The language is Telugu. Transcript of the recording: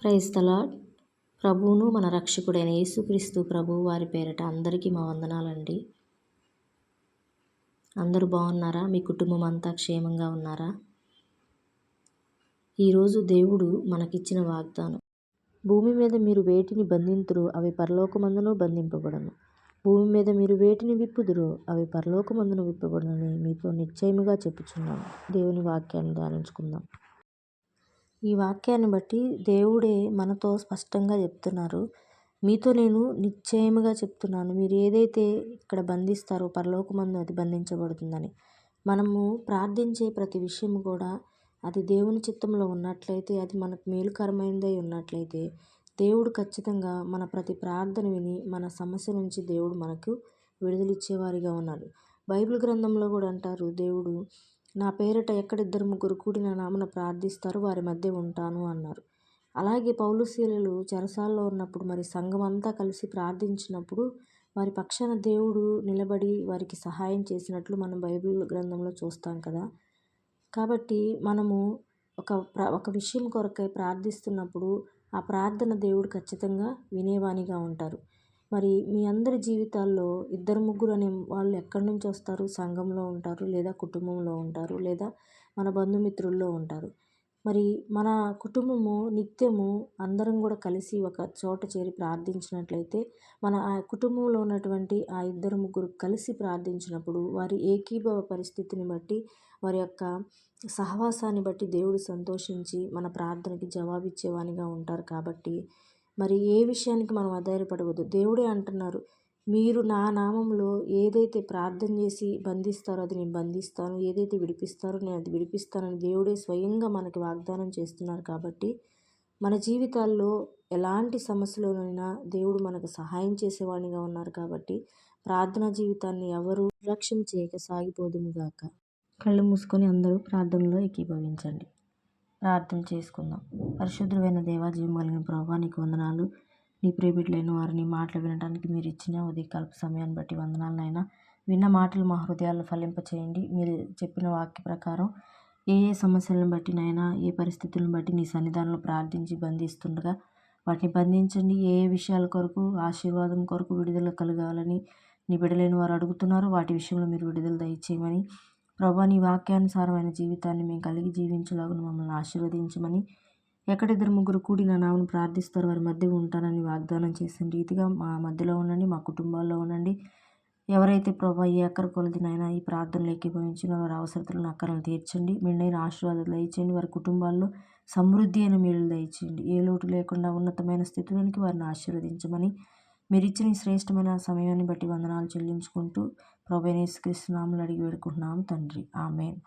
క్రైస్తలాడ్ ప్రభువును మన రక్షకుడైన యేసుక్రీస్తు ప్రభువు వారి పేరిట అందరికీ మా వందనాలండి. అందరూ బాగున్నారా? మీ కుటుంబం అంతా క్షేమంగా ఉన్నారా? ఈరోజు దేవుడు మనకిచ్చిన వాగ్దానం. భూమి మీద మీరు వేటిని బంధింతురు అవి పరలోకమందును బంధింపబడను. భూమి మీద మీరు వేటిని విప్పుదురు అవి పరలోకమందును విప్పబడునని మీతో నిశ్చయముగా చెప్పుచున్నాను. దేవుని వాక్యాన్ని ధ్యానించుకుందాం. ఈ వాక్యాన్ని బట్టి దేవుడే మనతో స్పష్టంగా చెప్తున్నారు. మీతో నేను నిశ్చయముగా చెప్తున్నాను. మీరు ఏదైతే ఇక్కడ బంధిస్తారో పరలోకమందు అది బంధించబడుతుందని. మనము ప్రార్థించే ప్రతి విషయం కూడా అది దేవుని చిత్తంలో ఉన్నట్లయితే అది మనకు మేలుకరమైనదై ఉన్నట్లయితే దేవుడు ఖచ్చితంగా మన ప్రతి ప్రార్థన విని మన సమస్య నుంచి దేవుడు మనకు విడుదలిచ్చేవారిగా ఉన్నారు బైబిల్ గ్రంథంలో కూడా అంటారు దేవుడు నా పేరిట ఎక్కడిద్దరు ముగ్గురు కూడి నా నామన ప్రార్థిస్తారు వారి మధ్య ఉంటాను అన్నారు. అలాగే పౌలుశీలలు చెరసాల్లో ఉన్నప్పుడు మరి సంఘం అంతా కలిసి ప్రార్థించినప్పుడు వారి పక్షాన దేవుడు నిలబడి వారికి సహాయం చేసినట్లు మనం బైబిల్ గ్రంథంలో చూస్తాం కదా. కాబట్టి మనము ఒక ప్ర ఒక విషయం కొరకై ప్రార్థిస్తున్నప్పుడు ఆ ప్రార్థన దేవుడు ఖచ్చితంగా వినేవానిగా ఉంటారు. మరి మీ అందరి జీవితాల్లో ఇద్దరు ముగ్గురు అనే వాళ్ళు ఎక్కడి నుంచి వస్తారు? సంఘంలో ఉంటారు లేదా కుటుంబంలో ఉంటారు లేదా మన బంధుమిత్రుల్లో ఉంటారు. మరి మన కుటుంబము నిత్యము అందరం కూడా కలిసి ఒక చోట చేరి ప్రార్థించినట్లయితే మన ఆ కుటుంబంలో ఉన్నటువంటి ఆ ఇద్దరు ముగ్గురు కలిసి ప్రార్థించినప్పుడు వారి ఏకీభవ పరిస్థితిని బట్టి వారి యొక్క సహవాసాన్ని బట్టి దేవుడు సంతోషించి మన ప్రార్థనకి జవాబిచ్చేవానిగా ఉంటారు కాబట్టి మరి ఏ విషయానికి మనం అధైర్యపడవద్దు దేవుడే అంటున్నారు మీరు నా నామంలో ఏదైతే ప్రార్థన చేసి బంధిస్తారో అది నేను బంధిస్తాను ఏదైతే విడిపిస్తారో నేను అది విడిపిస్తానని దేవుడే స్వయంగా మనకి వాగ్దానం చేస్తున్నారు కాబట్టి మన జీవితాల్లో ఎలాంటి సమస్యలోనైనా దేవుడు మనకు సహాయం చేసేవాడిగా ఉన్నారు కాబట్టి ప్రార్థనా జీవితాన్ని ఎవరు నిర్లక్ష్యం చేయక సాగిపోదుముగాక కళ్ళు మూసుకొని అందరూ ప్రార్థనలో ఏకీభవించండి. ప్రార్థన చేసుకుందాం. పరిశుద్ధమైన దేవా జీవం కలిగిన ప్రభావ నీకు వందనాలు. నీ ప్రేమిట్లైన వారిని మాటలు వినడానికి మీరు ఇచ్చిన ఉదయకాలపు సమయాన్ని బట్టి వందనాలనైనా విన్న మాటలు మా ఫలింప ఫలింపచేయండి. మీరు చెప్పిన వాక్య ప్రకారం ఏ ఏ సమస్యలను బట్టి నైనా ఏ పరిస్థితులను బట్టి నీ సన్నిధానంలో ప్రార్థించి బంధిస్తుండగా వాటిని బంధించండి. ఏ ఏ విషయాల కొరకు ఆశీర్వాదం కొరకు విడుదల కలగాలని నీ బిడలేని వారు అడుగుతున్నారు వాటి విషయంలో మీరు విడుదల దయచేయమని ప్రభా నీ వాక్యానుసారమైన జీవితాన్ని మేము కలిగి జీవించలాగా మమ్మల్ని ఆశీర్వదించమని ఎక్కడిద్దరు ముగ్గురు కూడి నా నామను ప్రార్థిస్తారు. వారి మధ్య ఉంటానని వాగ్దానం చేసిన రీతిగా మా మధ్యలో ఉండండి మా కుటుంబాల్లో ఉండండి. ఎవరైతే ప్రభా ఏ అక్కర కొలదినైనా ఈ ప్రార్థనలు ఏకీభవించిన వారి అవసరతలను అక్కరలు తీర్చండి. మెండైన ఆశీర్వాదాలు దయచేయండి. వారి కుటుంబాల్లో సమృద్ధి అయిన మేలు దయచేయండి. ఏ లోటు లేకుండా ఉన్నతమైన స్థితిలోనికి వారిని ఆశీర్వదించమని మీరు ఇచ్చిన శ్రేష్టమైన సమయాన్ని బట్టి వందనాలు చెల్లించుకుంటూ ప్రభు యేసుక్రీస్తు నామములో అడిగి వేడుకుంటున్నాము తండ్రి. ఆమెన్.